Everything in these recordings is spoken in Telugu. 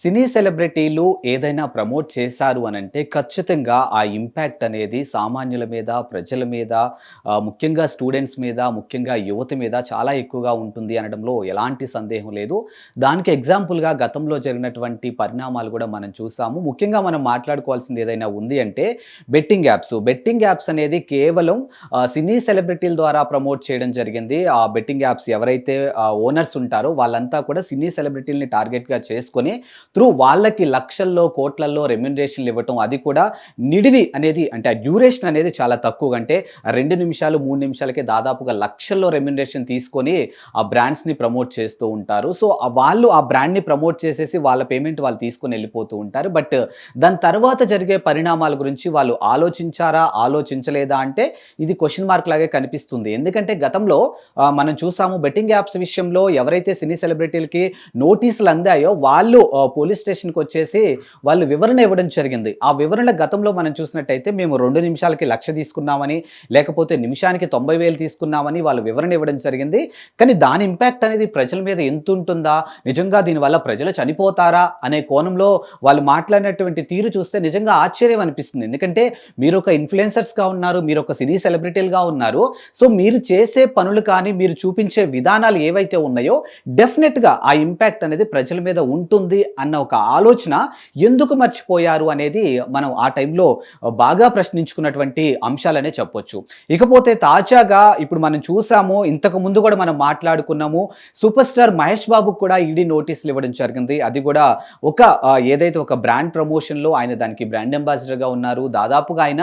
సినీ సెలబ్రిటీలు ఏదైనా ప్రమోట్ చేశారు అని అంటే ఖచ్చితంగా ఆ ఇంపాక్ట్ అనేది సామాన్యుల మీద ప్రజల మీద ముఖ్యంగా స్టూడెంట్స్ మీద ముఖ్యంగా యువత మీద చాలా ఎక్కువగా ఉంటుంది అనడంలో ఎలాంటి సందేహం లేదు. దానికి ఎగ్జాంపుల్గా గతంలో జరిగినటువంటి పరిణామాలు కూడా మనం చూసాము. ముఖ్యంగా మనం మాట్లాడుకోవాల్సింది ఏదైనా ఉంది అంటే బెట్టింగ్ యాప్స్. బెట్టింగ్ యాప్స్ అనేది కేవలం సినీ సెలబ్రిటీల ద్వారా ప్రమోట్ చేయడం జరిగింది. ఆ బెట్టింగ్ యాప్స్ ఎవరైతే ఓనర్స్ ఉంటారో వాళ్ళంతా కూడా సినీ సెలబ్రిటీలని టార్గెట్గా చేసుకొని త్రూ వాళ్ళకి లక్షల్లో కోట్లల్లో రెమ్యునరేషన్లు ఇవ్వటం అది కూడా నిడివి అనేది అంటే ఆ డ్యూరేషన్ అనేది చాలా తక్కువ అంటే రెండు నిమిషాలు మూడు నిమిషాలకే దాదాపుగా లక్షల్లో రెమ్యునరేషన్ తీసుకొని ఆ బ్రాండ్స్ని ప్రమోట్ చేస్తూ ఉంటారు. సో వాళ్ళు ఆ బ్రాండ్ని ప్రమోట్ చేసేసి వాళ్ళ పేమెంట్ వాళ్ళు తీసుకొని వెళ్ళిపోతూ ఉంటారు. బట్ దాని తర్వాత జరిగే పరిణామాల గురించి వాళ్ళు ఆలోచించారా ఆలోచించలేదా అంటే ఇది క్వశ్చన్ మార్క్ లాగే కనిపిస్తుంది. ఎందుకంటే గతంలో మనం చూసాము బెట్టింగ్ యాప్స్ విషయంలో ఎవరైతే సినీ సెలబ్రిటీలకి నోటీసులు అందాయో వాళ్ళు పోలీస్ స్టేషన్కి వచ్చేసి వాళ్ళు వివరణ ఇవ్వడం జరిగింది. ఆ వివరణ గతంలో మనం చూసినట్టయితే మేము రెండు నిమిషాలకి లక్ష తీసుకున్నామని లేకపోతే నిమిషానికి తొంభై వేలు తీసుకున్నామని వాళ్ళు వివరణ ఇవ్వడం జరిగింది. కానీ దాని ఇంపాక్ట్ అనేది ప్రజల మీద ఎంత ఉంటుందా? నిజంగా దీనివల్ల ప్రజలు చనిపోతారా? అనే కోణంలో వాళ్ళు మాట్లాడినటువంటి తీరు చూస్తే నిజంగా ఆశ్చర్యం అనిపిస్తుంది. ఎందుకంటే మీరు ఒక ఇన్ఫ్లుయెన్సర్స్గా ఉన్నారు మీరు ఒక సినీ సెలబ్రిటీలుగా ఉన్నారు. సో మీరు చేసే పనులు కానీ మీరు చూపించే విధానాలు ఏవైతే ఉన్నాయో డెఫినెట్గా ఆ ఇంపాక్ట్ అనేది ప్రజల మీద ఉంటుంది అన్న ఒక ఆలోచన ఎందుకు మర్చిపోయారు అనేది మనం ఆ టైంలో బాగా ప్రశ్నించుకున్నటువంటి అంశాలనే చెప్పొచ్చు. ఇకపోతే తాజాగా ఇప్పుడు మనం చూసాము ఇంతకు ముందు కూడా మనం మాట్లాడుకున్నాము సూపర్ స్టార్ మహేష్ బాబుకు కూడా ఈడీ నోటీసులు ఇవ్వడం జరిగింది. అది కూడా ఒక ఏదైతే ఒక బ్రాండ్ ప్రమోషన్లో ఆయన దానికి బ్రాండ్ అంబాసిడర్గా ఉన్నారు. దాదాపుగా ఆయన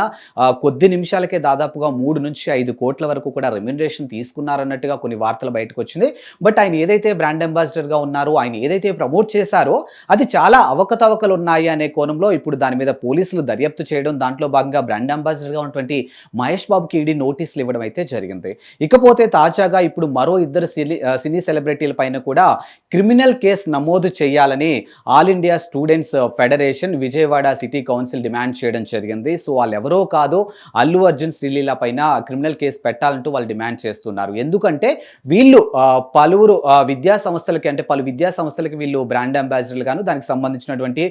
కొద్ది నిమిషాలకే దాదాపుగా మూడు నుంచి ఐదు కోట్ల వరకు కూడా రెమ్యునరేషన్ తీసుకున్నారన్నట్టుగా కొన్ని వార్తలు బయటకు వచ్చింది. బట్ ఆయన ఏదైతే బ్రాండ్ అంబాసిడర్గా ఉన్నారో ఆయన ఏదైతే ప్రమోట్ చేశారో అది చాలా అవకతవకలు ఉన్నాయి అనే కోణంలో ఇప్పుడు దాని మీద పోలీసులు దర్యాప్తు చేయడం దాంట్లో భాగంగా బ్రాండ్ అంబాసిడర్గా ఉన్నటువంటి మహేష్ బాబుకి ఈడీ నోటీసులు ఇవ్వడం అయితే జరిగింది. ఇకపోతే తాజాగా ఇప్పుడు మరో ఇద్దరు సినీ సినీ సెలబ్రిటీల పైన కూడా క్రిమినల్ కేసు నమోదు చేయాలని all India students federation Vijayawada city council demand చేయడం జరిగింది. సో వాళ్ళు ఎవరో కాదు అల్లు అర్జున్ శ్రీలీల పైన క్రిమినల్ కేసు పెట్టాలంటూ వాళ్ళు డిమాండ్ చేస్తున్నారు. ఎందుకంటే వీళ్ళు పలువురు విద్యా సంస్థలకి అంటే పలు విద్యా సంస్థలకి వీళ్ళు బ్రాండ్ అంబాసిడర్లు గాను దానికి సంబంధించినటువంటి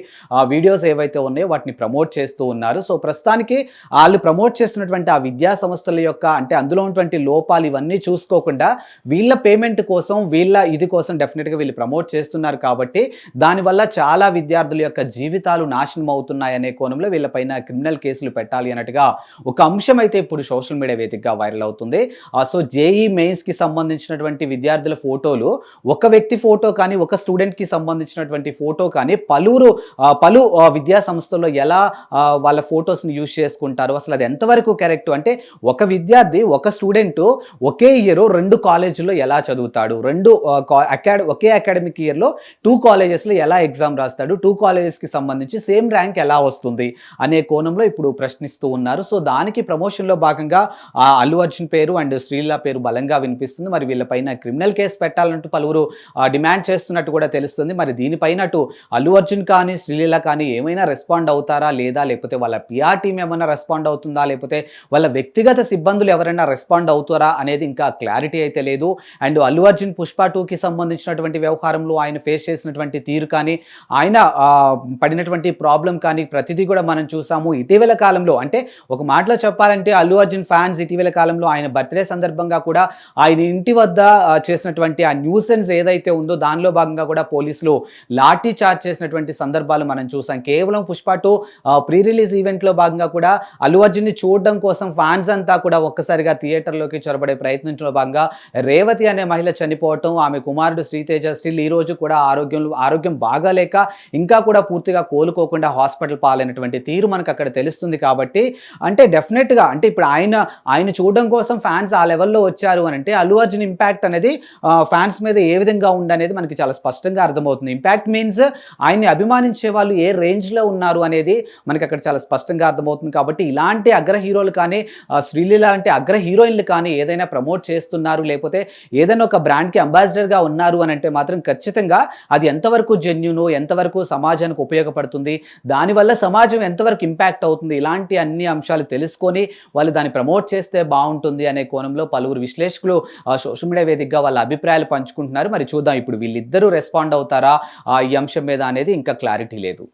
వీడియోస్ ఏవైతే ఉన్నాయో వాటిని ప్రమోట్ చేస్తూ ఉన్నారు. సో ప్రస్తుతానికి వాళ్ళు ప్రమోట్ చేస్తున్నటువంటి ఆ విద్యా సంస్థల యొక్క అంటే అందులో ఉన్నటువంటి లోపాలు ఇవన్నీ చూసుకోకుండా వీళ్ళ పేమెంట్ కోసం వీళ్ళ ఇది కోసం డెఫినెట్గా వీళ్ళు ప్రమోట్ చేస్తున్నారు కాబట్టి దానివల్ల చాలా విద్యార్థుల యొక్క జీవితాలు నాశనం అవుతున్నాయనే కోణంలో వీళ్ళపైన క్రిమినల్ కేసులు పెట్టాలి అన్నట్టుగా ఒక అంశం అయితే ఇప్పుడు సోషల్ మీడియా వేదికగా వైరల్ అవుతుంది. ఆ, సో జేఈ మెయిన్స్కి సంబంధించినటువంటి విద్యార్థుల ఫోటోలు ఒక వ్యక్తి ఫోటో కానీ ఒక స్టూడెంట్కి సంబంధించినటువంటి ఫోటో కానీ పలువురు పలు విద్యా సంస్థల్లో ఎలా వాళ్ళ ఫొటోస్ని యూజ్ చేసుకుంటారు? అసలు అది ఎంతవరకు కరెక్ట్? అంటే ఒక విద్యార్థి ఒక స్టూడెంట్ ఒకే ఇయర్ రెండు కాలేజీలో ఎలా చదువుతాడు? రెండు అకాడ ఒకే అకాడమిక్ ఇయర్లో టూ కాలేజెస్లో ఎలా ఎగ్జామ్ రాస్తాడు? టూ కాలేజెస్కి సంబంధించి సేమ్ ర్యాంక్ ఎలా వస్తుంది? అనే కోణంలో ఇప్పుడు ప్రశ్నిస్తూ ఉన్నారు. సో దానికి ప్రమోషన్లో భాగంగా అల్లు అర్జున్ పేరు అండ్ శ్రీలా పేరు బలంగా వినిపిస్తుంది. మరి వీళ్ళపైన క్రిమినల్ కేసు పెట్టాలంటూ పలువురు డిమాండ్ చేస్తున్నట్టు కూడా తెలుస్తుంది. మరి దీనిపైన అటు అల్లు అర్జున్ కానీ శ్రీలీల కానీ ఏమైనా రెస్పాండ్ అవుతారా లేదా లేకపోతే వాళ్ళ పిఆర్ టీం ఏమైనా రెస్పాండ్ అవుతుందా లేకపోతే వాళ్ళ వ్యక్తిగత సిబ్బందులు ఎవరైనా రెస్పాండ్ అవుతారా అనేది ఇంకా క్లారిటీ అయితే లేదు. అండ్ అల్లు అర్జున్ పుష్ప టూకి సంబంధించినటువంటి వ్యవహారంలో ఆయన ఫేస్ చేసినటువంటి తీరు కానీ ఆయన పడినటువంటి ప్రాబ్లం కానీ ప్రతిదీ కూడా మనం చూసాము. ఇటీవల కాలంలో అంటే ఒక మాటలో చెప్పాలంటే అల్లు అర్జున్ ఫ్యాన్స్ ఇటీవల కాలంలో ఆయన బర్త్డే సందర్భంగా కూడా ఆయన ఇంటి వద్ద చేసినటువంటి ఆ న్యూసెన్స్ ఏదైతే ఉందో దానిలో భాగంగా కూడా పోలీసులు లాఠీ చార్జ్ చేసినటువంటి సందర్భాలు మనం చూసాం. కేవలం పుష్ప టూ ప్రీ రిలీజ్ ఈవెంట్లో భాగంగా కూడా అల్లు అర్జున్ని చూడడం కోసం ఫ్యాన్స్ అంతా కూడా ఒక్కసారిగా థియేటర్లోకి చొరబడే ప్రయత్నించడం భాగంగా రేవతి అనే మహిళ చనిపోవటం ఆమె కుమారుడు శ్రీతేజ స్టిల్ ఈ రోజు కూడా ఆరోగ్యం ఆరోగ్యం బాగాలేక ఇంకా కూడా పూర్తిగా కోలుకోకుండా హాస్పిటల్ పాలైనటువంటి తీరు మనకు అక్కడ తెలుస్తుంది కాబట్టి అంటే డెఫినెట్గా అంటే ఇప్పుడు ఆయన ఆయన చూడడం కోసం ఫ్యాన్స్ ఆ లెవెల్లో వచ్చారు అని అంటే అల్లు అర్జున్ ఇంపాక్ట్ అనేది ఫ్యాన్స్ మీద ఏ విధంగా ఉందనేది మనకి చాలా స్పష్టంగా అర్థమవుతుంది. ఇంపాక్ట్ మీన్స్ ఫ్యాన్స్ ఆయన్ని అభిమానించే వాళ్ళు ఏ రేంజ్లో ఉన్నారు అనేది మనకి అక్కడ చాలా స్పష్టంగా అర్థమవుతుంది. కాబట్టి ఇలాంటి అగ్ర హీరోలు కానీ శ్రీలీల లాంటి అగ్ర హీరోయిన్లు కానీ ఏదైనా ప్రమోట్ చేస్తున్నారు లేకపోతే ఏదైనా ఒక బ్రాండ్కి అంబాసిడర్గా ఉన్నారు అని అంటే మాత్రం ఖచ్చితంగా అది ఎంతవరకు జెన్యును ఎంతవరకు సమాజానికి ఉపయోగపడుతుంది దానివల్ల సమాజం ఎంతవరకు ఇంపాక్ట్ అవుతుంది ఇలాంటి అన్ని అంశాలు తెలుసుకొని వాళ్ళు దాన్ని ప్రమోట్ చేస్తే బాగుంటుంది అనే కోణంలో పలువురు విశ్లేషకులు సోషల్ మీడియా వేదికగా వాళ్ళ అభిప్రాయాలు పంచుకుంటున్నారు. మరి చూద్దాం ఇప్పుడు వీళ్ళిద్దరూ రెస్పాండ్ అవుతారా? ఈ అంశం మీద అనేది ఇంకా క్లారిటీ లేదు.